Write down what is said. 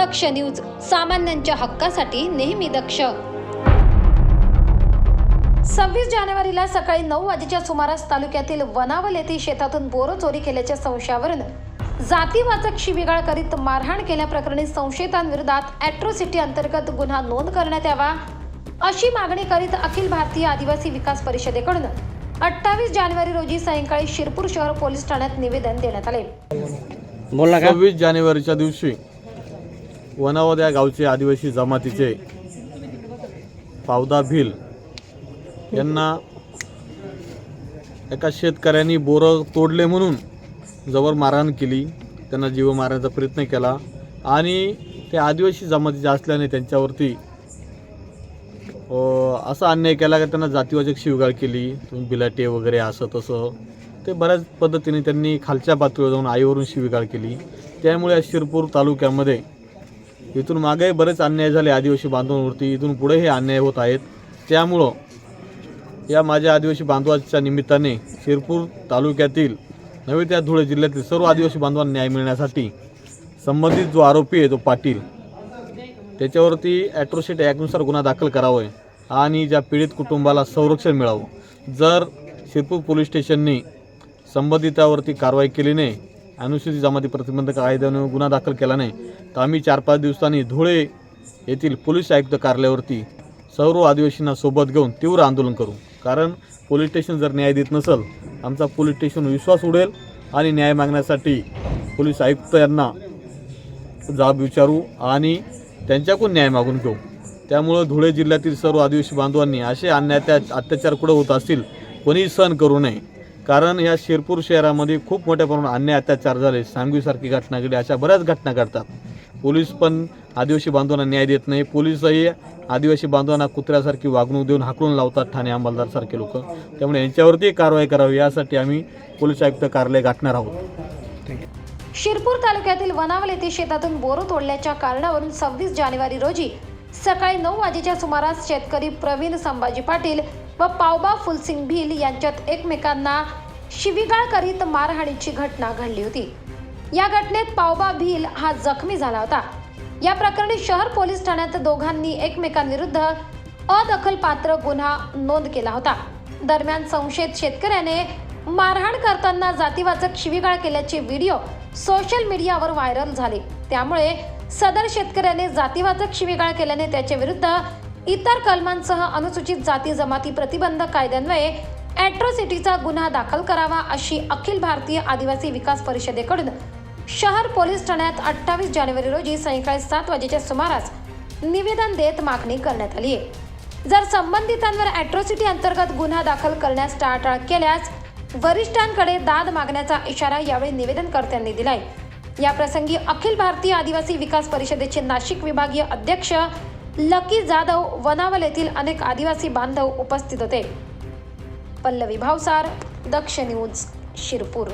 दक्ष news सामान्यांच्या हक्कासाठी नेहमी दक्ष. सव्वीस जानेवारीला सकाळी नऊ वाजेच्या सुमारास तालुक्यातील वनावल येथे शेतातून बोरं चोरी केल्याच्या संशयावरून जातीवाचक शिबिगाळ करीत मारहाण केल्याप्रकरणी संशयितांविरोधात अॅट्रोसिटी अंतर्गत गुन्हा नोंद करण्यात यावा अशी मागणी करीत अखिल भारतीय आदिवासी विकास परिषदेकडून अठ्ठावीस जानेवारी रोजी सायंकाळी शिरपूर शहर पोलीस ठाण्यात निवेदन देण्यात आले. सव्वीस जानेवारीच्या दिवशी वनावद या गावचे आदिवासी जमातीचे पावदा भिल यांना एका शेतकऱ्यांनी बोरं तोडले म्हणून जवळ मारहाण केली. त्यांना जीव मारण्याचा प्रयत्न केला. आणि ते आदिवासी जमातीचे असल्याने त्यांच्यावरती असा अन्याय केला की त्यांना जातीवाचक शिवगाळ केली. तुम्ही बिलाटे वगैरे असं तसं. ते बऱ्याच पद्धतीने त्यांनी खालच्या पातळीवर जाऊन आईवरून शिवीगाळ केली. त्यामुळे या शिरपूर तालुक्यामध्ये इथून मागे बरेच अन्याय झाले आदिवासी बांधवांवरती. इथून पुढेही अन्याय होत आहेत. त्यामुळं या माझ्या आदिवासी बांधवाच्या निमित्ताने शिरपूर तालुक्यातील नव्हे त्या धुळे जिल्ह्यातील सर्व आदिवासी बांधवांना न्याय मिळण्यासाठी संबंधित जो आरोपी आहे तो पाटील त्याच्यावरती ॲट्रोसिटी ॲक्टनुसार गुन्हा दाखल करावा आहे आणि ज्या पीडित कुटुंबाला संरक्षण मिळावं. जर शिरपूर पोलीस स्टेशननी संबंधितावरती कारवाई केली नाही अनुसूचित जमाती प्रतिबंधक कायद्यानं गुन्हा दाखल केला नाही. तर आम्ही चार पाच दिवसांनी धुळे येथील पोलीस आयुक्त कार्यालयावरती सर्व आदिवासींना सोबत घेऊन तीव्र आंदोलन करू. कारण पोलीस स्टेशन जर न्याय देत नसेल आमचा पोलीस स्टेशन विश्वास उडेल आणि न्याय मागण्यासाठी पोलीस आयुक्त यांना जाब विचारू आणि त्यांच्याकडून न्याय मागून घेऊ. त्यामुळं धुळे जिल्ह्यातील सर्व आदिवासी बांधवांनी असे अन्याय अत्याचार कुठं होत असतील कोणीही सहन करू नये. कारण या शिरपूर शहरामध्ये खूप मोठ्या प्रमाणात अन्याय अत्याचार झाले. सांगवीसारखी घटना घडली अशा बऱ्याच घटना घडतात. पोलीस पण आदिवासी बांधवांना न्याय देत नाही. पोलीसही आदिवासी बांधवांना कुत्र्यासारखी वागणूक देऊन हाकलून लावतात ठाणे अंमलदारसारखे लोक. त्यामुळे यांच्यावरती कारवाई करावी यासाठी आम्ही पोलीस आयुक्त कार्यालय गाठणार आहोत. शिरपूर तालुक्यातील वनावल येथे शेतातून बोरं तोडल्याच्या कारणावरून सव्वीस जानेवारी रोजी सकाळी नऊ वाजेच्या सुमारास शेतकरी प्रवीण संभाजी पाटील व पावबा फुलसिंग भील यांच्यात एकमेकांना शिवीगाळ करीत मारहाणीची घटना घडली होती. या घटनेत पावबा भील हा जखमी झाला होता. या प्रकरणी शहर पोलीस ठाण्यात दोघांनी एकमेकांविरुद्ध अदखलपात्र गुन्हा नोंद केला होता. दरम्यान संशयित शेतकऱ्याने मारहाण करताना जातीवाचक शिवीगाळ केल्याचे व्हिडिओ सोशल मीडियावर व्हायरल झाले. त्यामुळे सदर शेतकऱ्याने जातीवाचक शिवीगाळ केल्याने त्याच्या विरुद्ध इतर कलमांसह अनुसूचित जाती जमाती प्रतिबंध कायद्यान्वये ॲट्रॉसिटीचा गुन्हा दाखल करावा अशी अखिल भारतीय आदिवासी विकास परिषदेकडून शहर पोलीस ठाण्यात अठ्ठावीस जानेवारी रोजी सायंकाळी सात वाजेच्या सुमारास निवेदन देत मागणी करण्यात आली आहे. जर संबंधितांवर ॲट्रॉसिटी अंतर्गत गुन्हा दाखल करण्यास टाळाटाळ केल्यास वरिष्ठांकडे दाद मागण्याचा इशारा यावेळी निवेदनकर्त्यांनी दिलाय. या प्रसंगी अखिल भारतीय आदिवासी विकास परिषदेचे नाशिक विभागीय अध्यक्ष लकी जाधव वनावल येथील अनेक आदिवासी बांधव उपस्थित होते. पल्लवी भावसार दक्ष न्यूज शिरपूर.